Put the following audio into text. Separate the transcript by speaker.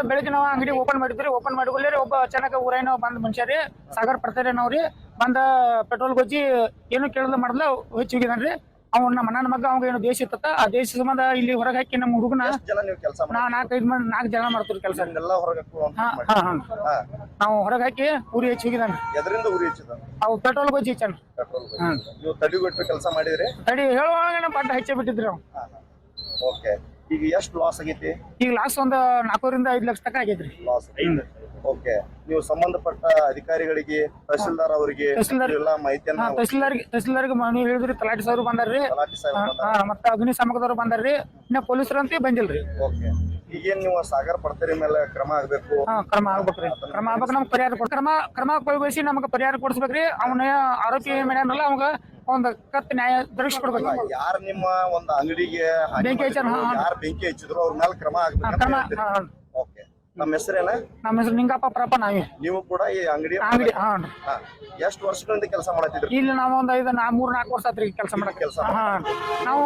Speaker 1: ಇವತ್ತು ಬೆಳಿಗ್ಗೆ ನಾವು ಅಂಗಡಿ ಓಪನ್ ಮಾಡಿದ್ರಿ ಓಪನ್ ಮಾಡಿಕೊಳ್ಳಿ ಒಬ್ಬ ಅಚಾನಕ ಊರೇನೋ ಬಂದ್ ಮನುಷ್ಯ ರೀ. ಸಾಗರ್ ಪಡ್ತಾರೆ ನಾವ್ರಿ ಬಂದ ಪೆಟ್ರೋಲ್ ಗೊಜ್ಜಿ ಏನು ಕೇಳದ ಮಾಡಲ್ಲ. ಹೆಚ್ಚು ಹೋಗಿದಾನ್ರಿ ಅವ್ನ ನಮ್ಮ ಅಣ್ಣನ ಮಗ ಅವಾಗ ಏನು ದೇಶ ಇತ್ತ ಆ ದೇಶ ಸಂಬಂಧ ಇಲ್ಲಿ ಹೊರಗೆ ಹಾಕಿ ನಮ್ಮ ಹುಡುಗನ ನಾ ನಾಲ್ಕೈದು ಮಂದಿ ನಾಲ್ಕು ಜನ ಮಾಡ್ತೀವಿ ಕೆಲಸ. ನಾವು ಹೊರಗೆ ಹಾಕಿ ಊರಿ ಹೆಚ್ಚು ಹೋಗಿದ್ದಾನೆ
Speaker 2: ಎದರಿಂದ ಉರಿ ಹಚ್ಚಿದ?
Speaker 1: ಅವು ಪೆಟ್ರೋಲ್ ಗೊಜ್ಜಿ ಹೆಚ್ಚಾನ
Speaker 2: ಪೆಟ್ರೋಲ್
Speaker 1: ಹಾ.
Speaker 2: ನೀವು ತಡಿಗೊಟ್ಟು ಕೆಲಸ ಮಾಡಿದ್ರಿ?
Speaker 1: ತಡಿ ಹೇಳುವಾಗ ಪಟ್ಟ ಹೆಚ್ಚೆ ಬಿಟ್ಟಿದ್ರಿ. ನಾವು
Speaker 2: ಓಕೆ. ಈಗ ಎಷ್ಟು ಲಾಸ್ ಆಗೈತಿ?
Speaker 1: ಈಗ ಲಾಸ್ ಒಂದು ನಾಲ್ಕೂರಿಂದ ಐದು ಲಕ್ಷ ತನಕ ಆಗೈತ್ರಿ
Speaker 2: ಲಾಸ್ ಓಕೆ ನೀವು ಸಂಬಂಧಪಟ್ಟ ಅಧಿಕಾರಿಗಳಿಗೆ ತಹಸೀಲ್ದಾರ್ ಅವರಿಗೆ
Speaker 1: ತಹಸೀಲ್ದಾರ್-
Speaker 2: ಎಲ್ಲ ಮಾಹಿತಿಯನ್ನ
Speaker 1: ತಹಸೀಲ್ದಾರ್ ತಹಸೀಲ್ದಾರ್ಗೆ ತಹಸೀಲ್ದಾರ್ಗೆ ನೀವು ಹೇಳಿದ್ರಿ ತಲಾಟಿ ಸಾವಿರ ಬಂದಾರ್ರಿ.
Speaker 2: ತಲಾಟಿ ಬಂದಾರ.
Speaker 1: ಹಾ, ಮತ್ತ ಅಗ್ನಿ ಶಾಮಕದವ್ರು ಬಂದಾರ್ರಿ. ಇನ್ನ ಪೊಲೀಸರು ಅಂತ ಬಂದಿಲ್ರಿ.
Speaker 2: ಓಕೆ ಈಗೇನ್ ನೀವು ಸಾಗರ ಪಡ್ತೀರಿ ಮೇಲೆ ಕ್ರಮ ಆಗ್ಬೇಕು?
Speaker 1: ಹಾ ಕ್ರಮ ಆಗ್ಬೇಕ್ರಿ. ಕ್ರಮ ಆಗ್ಬೇಕು ನಮ್ಗೆ ಪರಿಹಾರ ಕೊಡ್ ಕ್ರಮ ಕ್ರಮ ಕೈಗೊಳಿಸಿ ನಮ್ಗೆ ಪರಿಹಾರ ಕೊಡಿಸ್ಬೇಕ್ರಿ. ಅವನ ಆರೋಪಿ ಮಾಡ್ಯಾನಲ್ಲ ಅವಾಗ ಒಂದ್ ಕತ್ ನ್ಯಾಯ ದೊರಕಿಸ್ಕೊಡ್ಬೇಕು
Speaker 2: ಯಾರು ನಿಮ್ಮ ಒಂದು ಅಂಗಡಿಗೆ ಹಾನಿ
Speaker 1: ಬೆಂಕಿ ಹಚ್ಚಾರ, ಹಾ, ಹಾ.
Speaker 2: ಯಾರು ಬೆಂಕಿ ಹಚ್ಚಿದ್ರು ಅವ್ರ ಮೇಲೆ ಕ್ರಮ
Speaker 1: ಹಾ, ಕ್ರಮ
Speaker 2: ಆಗ್ಬೇಕು
Speaker 1: ಹಾ,
Speaker 2: ಓಕೆ ನಮ್ಮ ಹೆಸರೇನ
Speaker 1: ನಮ್ಮ ಹೆಸರು ನಿಂಗಪ್ಪ ಪ್ರಪ ನಾವೇ
Speaker 2: ನೀವು ಕೂಡ ಈ ಅಂಗಡಿ
Speaker 1: ಅಂಗಡಿ ಹಾ.
Speaker 2: ಎಷ್ಟು ವರ್ಷಗಳಿಂದ ಕೆಲಸ ಮಾಡತ್ತಿದ್ರಿ
Speaker 1: ಇಲ್ಲಿ ನಾವು ಒಂದ್ ಐದು ನಾ ಮೂರ್ ನಾಲ್ಕು ವರ್ಷ ಆತ್ರಿ ಕೆಲಸ ಮಾಡಕ್ಕೆ
Speaker 2: ಕೆಲಸ
Speaker 1: ಹಾ. ನಾವು